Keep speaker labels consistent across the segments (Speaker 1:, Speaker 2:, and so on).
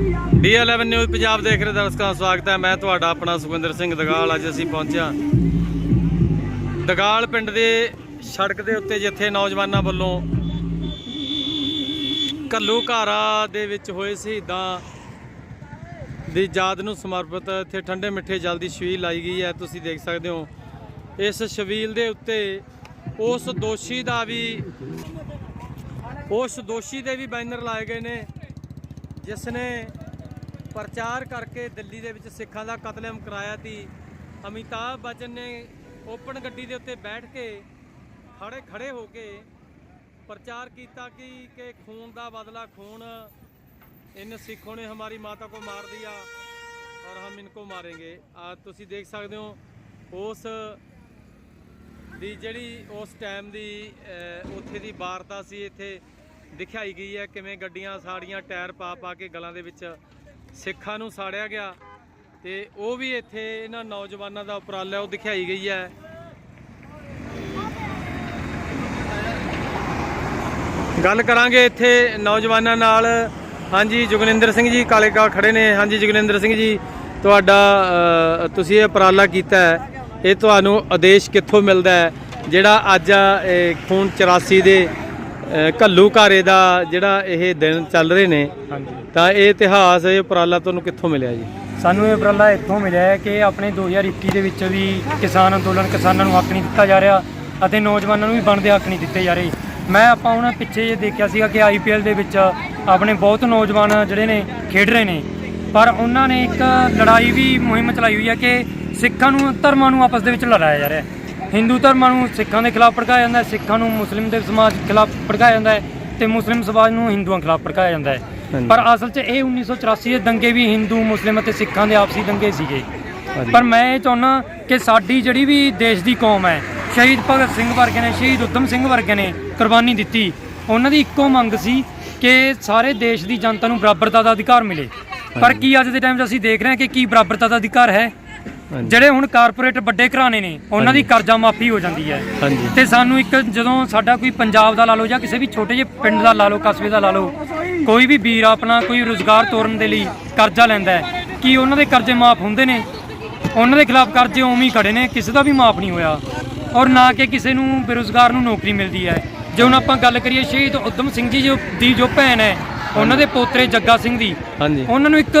Speaker 1: ਡੀ11 news Punjab ਦੇਖ ਰਹੇ ਦਰਸ਼ਕਾਂ ਦਾ ਸਵਾਗਤ ਹੈ। ਮੈਂ ਤੁਹਾਡਾ ਆਪਣਾ ਸੁਖਵਿੰਦਰ ਸਿੰਘ ਦਗਾਲ। ਅੱਜ ਅਸੀਂ ਪਹੁੰਚਿਆ ਦਗਾਲ ਪਿੰਡ ਦੇ ਸੜਕ ਦੇ ਉੱਤੇ, ਜਿੱਥੇ ਨੌਜਵਾਨਾਂ ਵੱਲੋਂ ਕੱਲੂ ਘਾਰਾ ਦੇ ਵਿੱਚ ਹੋਏ ਸ਼ਹੀਦਾਂ ਦੀ ਯਾਦ ਨੂੰ ਸਮਰਪਿਤ, ਇੱਥੇ ਠੰਡੇ ਮਿੱਠੇ ਜਲ ਦੀ ਛਬੀਲ ਲਾਈ ਗਈ ਹੈ। ਤੁਸੀਂ ਦੇਖ ਸਕਦੇ ਹੋ, ਇਸ ਛਬੀਲ ਦੇ ਉੱਤੇ ਉਸ ਦੋਸ਼ੀ ਦਾ ਵੀ, ਉਸ ਦੋਸ਼ੀ ਦੇ ਵੀ ਬੈਨਰ ਲਾਏ ਗਏ ਨੇ। ਜਿਸ ਨੇ ਪ੍ਰਚਾਰ ਕਰਕੇ ਦਿੱਲੀ ਦੇ ਵਿੱਚ ਸਿੱਖਾਂ ਦਾ ਕਤਲੇਆਮ ਕਰਾਇਆ ਸੀ, ਅਮਿਤਾਭ ਬਚਨ ਨੇ ਓਪਨ ਗੱਡੀ ਦੇ ਉੱਤੇ ਬੈਠ ਕੇ ਖੜੇ ਖੜੇ ਹੋ ਕੇ ਪ੍ਰਚਾਰ ਕੀਤਾ ਕਿ ਕਿ ਖੂਨ ਦਾ ਬਦਲਾ ਖੂਨ ਇਨ ਸਿੱਖੋਂ ਨੇ ਹਮਾਰੀ ਮਾਤਾ ਕੋ ਮਾਰ ਦਿਆ ਔਰ ਹਮ ਇਨਕੋ ਮਾਰेंगे ਆ ਤੁਸੀਂ ਦੇਖ ਸਕਦੇ ਹੋ ਉਸ ਦੀ ਜਿਹੜੀ ਉਸ ਟਾਈਮ ਦੀ ਉੱਥੇ ਦੀ ਵਾਰਤਾ ਸੀ ਇੱਥੇ। ਦਿਖਾਈ ਗਈ ਹੈ ਕਿਵੇਂ ਗੱਡੀਆਂ ਸਾੜੀਆਂ, ਟਾਇਰ ਪਾ ਪਾ ਕੇ ਗਲਾਂ ਦੇ ਵਿੱਚ ਸਿੱਖਾਂ ਨੂੰ ਸਾੜਿਆ ਗਿਆ। ਤੇ ਉਹ ਵੀ ਇੱਥੇ ਇਹਨਾਂ ਨੌਜਵਾਨਾਂ ਦਾ ਉਪਰਾਲਾ ਉਹ ਦਿਖਾਈ ਗਈ ਹੈ। ਗੱਲ ਕਰਾਂਗੇ ਇੱਥੇ ਨੌਜਵਾਨਾਂ ਨਾਲ। ਹਾਂਜੀ, ਜੁਗਨਿੰਦਰ ਸਿੰਘ ਜੀ ਕਾਲੇਕਾ ਖੜੇ ਨੇ। ਹਾਂਜੀ, ਜੁਗਨਿੰਦਰ ਸਿੰਘ ਜੀ, ਤੁਹਾਡਾ ਤੁਸੀਂ ਇਹ ਉਪਰਾਲਾ ਕੀਤਾ ਹੈ। ਇਹ ਤੁਹਾਨੂੰ ਆਦੇਸ਼ ਕਿੱਥੋਂ ਮਿਲਦਾ ਹੈ? ਜਿਹੜਾ ਅੱਜ ਖੂਨ 84 ਦੇ ਘੱਲੂ ਘਾਰੇ ਦਾ ਜਿਹੜਾ ਇਹ ਦਿਨ ਚੱਲ ਰਹੇ ਨੇ
Speaker 2: ਹਾਂਜੀ।
Speaker 1: ਤਾਂ ਇਹ ਇਤਿਹਾਸ ਇਹ ਉਪਰਾਲਾ ਤੁਹਾਨੂੰ ਕਿੱਥੋਂ ਮਿਲਿਆ ਜੀ?
Speaker 2: ਸਾਨੂੰ ਇਹ ਉਪਰਾਲਾ ਇੱਥੋਂ ਮਿਲਿਆ ਹੈ ਕਿ ਆਪਣੇ 2021 ਦੇ ਵਿੱਚ ਵੀ ਕਿਸਾਨ ਅੰਦੋਲਨ ਕਿਸਾਨਾਂ ਨੂੰ ਹੱਕ ਨਹੀਂ ਦਿੱਤਾ ਜਾ ਰਿਹਾ ਅਤੇ ਨੌਜਵਾਨਾਂ ਨੂੰ ਵੀ ਬਣਦੇ ਹੱਕ ਨਹੀਂ ਦਿੱਤੇ ਜਾ ਰਹੇ। ਮੈਂ ਆਪਾਂ ਹੁਣ ਪਿੱਛੇ ਜੇ ਦੇਖਿਆ ਸੀਗਾ ਕਿ ਆਈਪੀਐਲ ਦੇ ਵਿੱਚ ਆਪਣੇ ਬਹੁਤ ਨੌਜਵਾਨ ਜਿਹੜੇ ਨੇ ਖੇਡ ਰਹੇ ਨੇ ਪਰ ਉਹਨਾਂ ਨੇ ਇੱਕ ਲੜਾਈ ਵੀ ਮੁਹਿੰਮ ਚਲਾਈ ਹੋਈ ਹੈ ਕਿ ਸਿੱਖਾਂ ਨੂੰ ਧਰਮਾਂ ਨੂੰ ਆਪਸ ਦੇ ਵਿੱਚ ਲੜਾਇਆ ਜਾ ਰਿਹਾ ਹੈ। ਹਿੰਦੂ ਧਰਮਾਂ ਨੂੰ ਸਿੱਖਾਂ ਦੇ ਖਿਲਾਫ ਭੜਕਾਇਆ ਜਾਂਦਾ ਹੈ ਸਿੱਖਾਂ ਨੂੰ ਮੁਸਲਿਮ ਦੇ ਸਮਾਜ ਖਿਲਾਫ ਭੜਕਾਇਆ ਜਾਂਦਾ ਹੈ ਤੇ ਮੁਸਲਿਮ ਸਮਾਜ ਨੂੰ ਹਿੰਦੂਆਂ ਖਿਲਾਫ ਭੜਕਾਇਆ ਜਾਂਦਾ ਹੈ। ਪਰ ਅਸਲ 'ਚ ਇਹ 1984 ਦੇ ਦੰਗੇ ਵੀ ਹਿੰਦੂ ਮੁਸਲਿਮ ਅਤੇ ਸਿੱਖਾਂ ਦੇ ਆਪਸੀ ਦੰਗੇ ਸੀਗੇ। ਪਰ ਮੈਂ ਇਹ ਚਾਹੁੰਦਾ ਕਿ ਸਾਡੀ ਜਿਹੜੀ ਵੀ ਦੇਸ਼ ਦੀ ਕੌਮ ਹੈ ਸ਼ਹੀਦ ਭਗਤ ਸਿੰਘ ਵਰਗੇ ਨੇ ਸ਼ਹੀਦ ਉਧਮ ਸਿੰਘ ਵਰਗੇ ਨੇ ਕੁਰਬਾਨੀ ਦਿੱਤੀ। ਉਹਨਾਂ ਦੀ ਇੱਕੋ ਮੰਗ ਸੀ ਕਿ ਸਾਰੇ ਦੇਸ਼ ਦੀ ਜਨਤਾ ਨੂੰ ਬਰਾਬਰਤਾ ਦਾ ਅਧਿਕਾਰ ਮਿਲੇ। ਪਰ ਕੀ ਅੱਜ ਦੇ ਟਾਈਮ 'ਚ ਅਸੀਂ ਦੇਖ ਰਹੇ ਹਾਂ ਕਿ ਕੀ ਬਰਾਬਰਤਾ ਦਾ ਅਧਿਕਾਰ ਹੈ? ਜਿਹੜੇ ਹੁਣ ਕਾਰਪੋਰੇਟ ਵੱਡੇ ਘਰਾਣੇ ਨੇ ਉਹਨਾਂ ਦੀ ਕਰਜ਼ਾ ਮਾਫੀ ਹੋ ਜਾਂਦੀ ਹੈ।
Speaker 1: ਹਾਂਜੀ।
Speaker 2: ਤੇ ਸਾਨੂੰ ਇੱਕ ਜਦੋਂ ਸਾਡਾ ਕੋਈ ਪੰਜਾਬ ਦਾ ਲਾ ਲਓ ਜਾਂ ਕਿਸੇ ਵੀ ਛੋਟੇ ਜਿਹੇ ਪਿੰਡ ਦਾ ਲਾ ਲਓ ਕਸਬੇ ਦਾ ਲਾ ਲਓ ਕੋਈ ਵੀ ਵੀਰ ਆਪਣਾ ਕੋਈ ਰੋਜ਼ਗਾਰ ਤੋਰਨ ਦੇ ਲਈ ਕਰਜ਼ਾ ਲੈਂਦਾ ਹੈ ਕੀ ਉਹਨਾਂ ਦੇ ਕਰਜ਼ੇ ਮਾਫ ਹੁੰਦੇ ਨੇ? ਉਹਨਾਂ ਦੇ ਖਿਲਾਫ ਕਰਜ਼ੇ ਉਵੇਂ ਹੀ ਖੜੇ ਨੇ ਕਿਸੇ ਦਾ ਵੀ ਮਾਫ ਨਹੀਂ ਹੋਇਆ। ਔਰ ਨਾ ਕਿ ਕਿਸੇ ਨੂੰ ਬੇਰੁਜ਼ਗਾਰ ਨੂੰ ਨੌਕਰੀ ਮਿਲਦੀ ਹੈ। ਜੇ ਹੁਣ ਆਪਾਂ ਗੱਲ ਕਰੀਏ ਸ਼ਹੀਦ ਉਦਮ ਸਿੰਘ ਜੀ ਜੋ ਦੀ ਜੋ ਭੈਣ ਹੈ ਉਹਨਾਂ ਦੇ ਪੋਤਰੇ ਜੱਗਾ ਸਿੰਘ ਦੀ
Speaker 1: ਹਾਂਜੀ।
Speaker 2: ਉਹਨਾਂ ਨੂੰ ਇੱਕ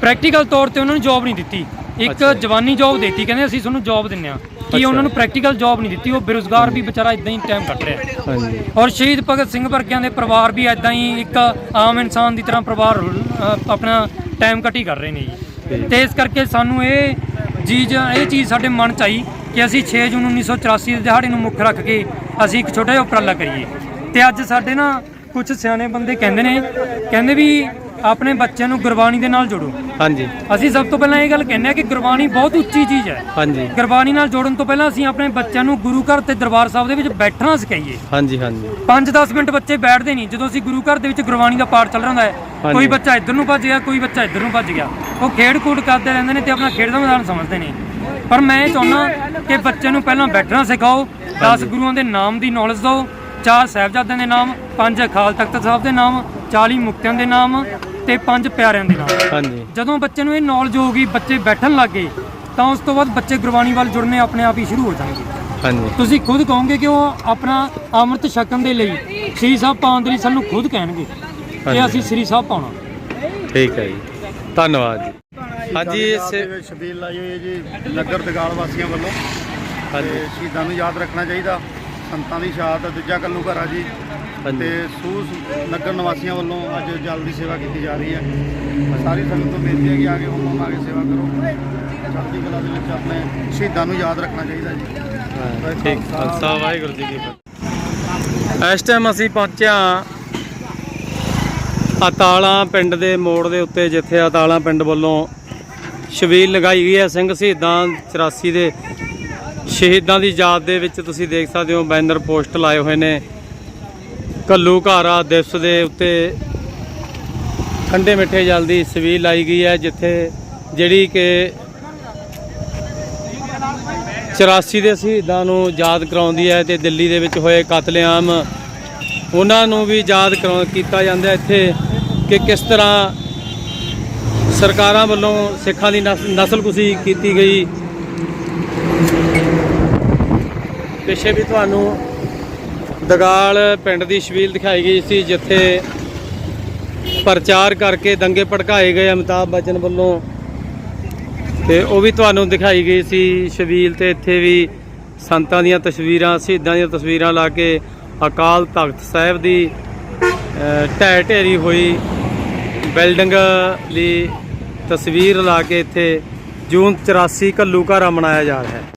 Speaker 2: ਪ੍ਰੈਕਟੀਕਲ ਤੌਰ ਤੇ ਉਹਨਾਂ ਨੂੰ ਜੌਬ ਨਹੀਂ ਦਿੱਤੀ। ਇੱਕ। ਜਵਾਨੀ ਜੌਬ ਦਿੱਤੀ ਕਹਿੰਦੇ ਅਸੀਂ ਤੁਹਾਨੂੰ ਜੌਬ ਦਿੰਨੇ ਆ ਕੀ। ਉਹਨਾਂ ਨੂੰ ਪ੍ਰੈਕਟੀਕਲ ਜੌਬ ਨਹੀਂ ਦਿੱਤੀ ਉਹ ਬੇਰੁਜ਼ਗਾਰ ਵੀ ਵਿਚਾਰਾ ਇਦਾਂ ਹੀ ਟਾਈਮ ਕੱਟ ਰਿਹਾ।
Speaker 1: ਹਾਂਜੀ
Speaker 2: ਔਰ ਸ਼ਹੀਦ ਭਗਤ ਸਿੰਘ ਵਰਗਿਆਂ ਦੇ ਪਰਿਵਾਰ ਵੀ ਇਦਾਂ ਹੀ ਇੱਕ ਆਮ ਇਨਸਾਨ ਦੀ ਤਰ੍ਹਾਂ ਪਰਿਵਾਰ ਅਹ, ਆਪਣਾ ਟਾਈਮ ਕੱਟੀ ਕਰ ਰਹੇ ਨੇ ਜੀ। ਤੇ ਇਸ ਕਰਕੇ ਸਾਨੂੰ ਇਹ ਚੀਜ਼ ਇਹ ਚੀਜ਼ ਸਾਡੇ ਮਨ ਚ ਆਈ ਕਿ ਅਸੀਂ 6 ਜੂਨ 1984 ਦੇ ਦਿਹਾੜੇ ਨੂੰ ਮੁੱਖ ਰੱਖ ਕੇ ਅਸੀਂ ਇੱਕ ਛੋਟਾ ਜਿਹਾ ਉਪਰਾਲਾ ਕਰੀਏ ਤੇ ਅੱਜ ਸਾਡੇ ਨਾ ਕੁਝ ਸਿਆਣੇ ਬੰਦੇ ਕਹਿੰਦੇ ਨੇ ਕਹਿੰਦੇ ਵੀ ਆਪਣੇ ਬੱਚਿਆਂ ਨੂੰ ਗੁਰਬਾਣੀ ਦੇ ਨਾਲ ਜੋੜੋ।
Speaker 1: ਹਾਂਜੀ।
Speaker 2: ਅਸੀਂ ਸਭ ਤੋਂ ਪਹਿਲਾਂ ਇਹ ਗੱਲ ਕਹਿੰਦੇ ਆ ਕਿ ਗੁਰਬਾਣੀ ਬਹੁਤ ਉੱਚੀ ਚੀਜ਼ ਹੈ।
Speaker 1: ਹਾਂਜੀ।
Speaker 2: ਗੁਰਬਾਣੀ ਨਾਲ ਜੋੜਨ ਤੋਂ ਪਹਿਲਾਂ ਅਸੀਂ ਆਪਣੇ ਬੱਚਿਆਂ ਨੂੰ ਗੁਰੂ ਘਰ ਤੇ ਦਰਬਾਰ ਸਾਹਿਬ ਦੇ ਵਿੱਚ ਬੈਠਣਾ ਸਿਖਾਈਏ।
Speaker 1: ਹਾਂਜੀ ਹਾਂਜੀ।
Speaker 2: 5-10 ਮਿੰਟ ਬੱਚੇ ਬੈਠਦੇ ਨਹੀਂ। ਜਦੋਂ ਅਸੀਂ ਗੁਰੂ ਘਰ ਦੇ ਵਿੱਚ ਗੁਰਬਾਣੀ ਦਾ ਪਾਠ ਚੱਲ ਰਿਹਾ ਹੁੰਦਾ ਹੈ। ਕੋਈ ਬੱਚਾ ਇੱਧਰ ਨੂੰ ਭੱਜ ਗਿਆ ਕੋਈ ਬੱਚਾ ਇੱਧਰ ਨੂੰ ਭੱਜ ਗਿਆ। ਉਹ ਖੇਡ ਕੂਦ ਕਰਦੇ ਰਹਿੰਦੇ ਨੇ ਤੇ ਆਪਣਾ ਖੇਡ ਦਾ ਮੈਦਾਨ ਸਮਝਦੇ ਨੇ। ਪਰ ਮੈਂ ਇਹ ਚਾਹੁੰਦਾ ਕਿ ਬੱਚੇ ਨੂੰ ਪਹਿਲਾਂ ਬੈਠਣਾ ਸਿਖਾਓ। 10 ਗੁਰੂਆਂ ਦੇ ਨਾਮ ਦੀ ਨੌਲੇਜ ਦਿਓ। ਚਾਰ ਸਾਹਿਬਜ਼ਾਦਿਆਂ ਦੇ ਨਾਮ ਪੰਜ ਅਕਾਲ ਤਖਤ ਸਾਹਿਬ ਦੇ ਨਾਮ 40 ਮੁਕਤਿਆਂ ਦੇ ਨਾਮ ਤੇ ਪੰਜ ਪਿਆਰਿਆਂ ਦੇ ਨਾਮ।
Speaker 1: ਹਾਂਜੀ।
Speaker 2: ਜਦੋਂ ਬੱਚੇ ਨੂੰ ਇਹ ਨੌਲੇਜ ਹੋਊਗੀ ਬੱਚੇ ਬੈਠਣ ਲੱਗੇ ਤਾਂ ਉਸ ਤੋਂ ਬਾਅਦ ਬੱਚੇ ਗੁਰਬਾਣੀ ਵੱਲ ਜੁੜਨੇ ਆਪਣੇ ਆਪ ਹੀ ਸ਼ੁਰੂ ਹੋ ਜਾਣਗੇ।
Speaker 1: ਹਾਂਜੀ।
Speaker 2: ਤੁਸੀਂ ਖੁਦ ਕਹੋਗੇ ਕਿ ਉਹ ਆਪਣਾ ਅੰਮ੍ਰਿਤ ਛਕਣ ਦੇ ਲਈ ਸ੍ਰੀ ਸਾਹਿਬ ਪਾਉਣ ਦੇ ਲਈ ਸਾਨੂੰ ਖੁਦ ਕਹਿਣਗੇ। ਕਿ ਅਸੀਂ ਸ੍ਰੀ ਸਾਹਿਬ ਪਾਉਣਾ।
Speaker 1: ਠੀਕ ਹੈ ਜੀ। ਧੰਨਵਾਦ ਜੀ। ਹਾਂਜੀ ਇਸ
Speaker 3: ਛਬੀਲ ਲਾਈ ਹੋਈ ਹੈ ਜੀ ਨਗਰ ਦਗਾਲ ਵਾਸੀਆਂ ਵੱਲੋਂ।
Speaker 1: ਹਾਂਜੀ।
Speaker 3: ਸ਼ਹੀਦਾਂ ਨੂੰ ਯਾਦ ਰੱਖਣਾ ਚਾਹੀਦਾ ਸੰਤਾਂ ਦੀ ਸ਼ਹਾਦਤ ਦੂਜਾ ਕੱਲੂ ਘਰ ਆ ਜੀ। ਤੇ ਸੂਸ ਨਗਰ ਨਿਵਾਸੀਆਂ ਵੱਲੋਂ ਅੱਜ ਜਲ ਦੀ ਸੇਵਾ ਕੀਤੀ ਜਾ ਰਹੀ ਹੈ। ਸਾਰੀ ਸੰਗਤ ਤੋਂ ਬੇਨਤੀ ਹੈ ਕਿ ਆ ਕੇ ਹੁਕਮ ਆ ਕੇ ਸੇਵਾ ਕਰੋ। ਚੜ੍ਹਦੀ ਕਲਾ ਦੇ ਵਿੱਚ ਆਪਣੇ ਸ਼ਹੀਦਾਂ ਨੂੰ ਯਾਦ ਰੱਖਣਾ ਚਾਹੀਦਾ ਜੀ।
Speaker 1: ਹਾਂ, ਠੀਕ ਖਾਲਸਾ ਵਾਹਿਗੁਰੂ ਜੀ ਕੀ ਫਤਿਹ। ਇਸ ਟਾਈਮ ਅਸੀਂ ਪਹੁੰਚੇ ਹਾਂ ਅਤਾਲਾ ਪਿੰਡ ਦੇ ਮੋੜ ਦੇ ਉੱਤੇ ਜਿੱਥੇ ਅਤਾਲਾ ਪਿੰਡ ਵੱਲੋਂ ਛਬੀਲ ਲਗਾਈ ਗਈ ਹੈ। ਸਿੰਘ ਸ਼ਹੀਦਾਂ 84 ਦੇ ਸ਼ਹੀਦਾਂ ਦੀ ਯਾਦ ਦੇ ਵਿੱਚ ਤੁਸੀਂ ਦੇਖ ਸਕਦੇ ਹੋ ਬੈਨਰ ਪੋਸਟ ਲਾਏ ਹੋਏ ਨੇ। ਕੱਲੂ ਘਾਰਾ ਦਿਵਸ ਦੇ ਉੱਤੇ ਠੰਡੇ ਮਿੱਠੇ ਜਲ ਦੀ ਸਵੀਲ ਲਾਈ ਗਈ ਹੈ, ਜਿੱਥੇ ਜਿਹੜੀ ਕਿ 84 ਦੇ ਸ਼ਹੀਦਾਂ ਨੂੰ ਯਾਦ ਕਰਾਉਂਦੀ ਹੈ ਤੇ ਦਿੱਲੀ ਦੇ ਵਿੱਚ ਹੋਏ ਕਤਲੇਆਮ। ਉਹਨਾਂ ਨੂੰ ਵੀ ਯਾਦ ਕਰਾਉ ਕੀਤਾ ਜਾਂਦਾ ਇੱਥੇ ਕਿ ਕਿਸ ਤਰ੍ਹਾਂ ਸਰਕਾਰਾਂ ਵੱਲੋਂ ਸਿੱਖਾਂ ਦੀ ਨਸ- ਨਸਲਕੁਸ਼ੀ ਕੀਤੀ ਗਈ। ਪਿੱਛੇ ਵੀ ਤੁਹਾਨੂੰ ਦਗਾਲ ਪਿੰਡ ਦੀ ਛਬੀਲ ਦਿਖਾਈ ਗਈ ਸੀ, ਜਿੱਥੇ ਪ੍ਰਚਾਰ ਕਰਕੇ ਦੰਗੇ ਭੜਕਾਏ ਗਏ ਅਮਿਤਾਭ ਬੱਚਨ ਵੱਲੋਂ। ਤੇ ਉਹ ਵੀ ਤੁਹਾਨੂੰ ਦਿਖਾਈ ਗਈ ਸੀ ਛਬੀਲ ਤੇ ਇੱਥੇ ਵੀ ਸੰਤਾਂ ਦੀਆਂ ਤਸਵੀਰਾਂ, ਸ਼ਹੀਦਾਂ ਦੀਆਂ ਤਸਵੀਰਾਂ ਲਾ ਕੇ ਅਕਾਲ ਤਖਤ ਸਾਹਿਬ ਦੀ ਢਹਿ ਢੇਰੀ ਹੋਈ ਬਿਲਡਿੰਗ ਦੀ ਤਸਵੀਰ ਲਾ ਕੇ ਇੱਥੇ ਜੂਨ 84 ਘੱਲੂਘਾਰਾ ਮਨਾਇਆ ਜਾ ਰਿਹਾ ਹੈ।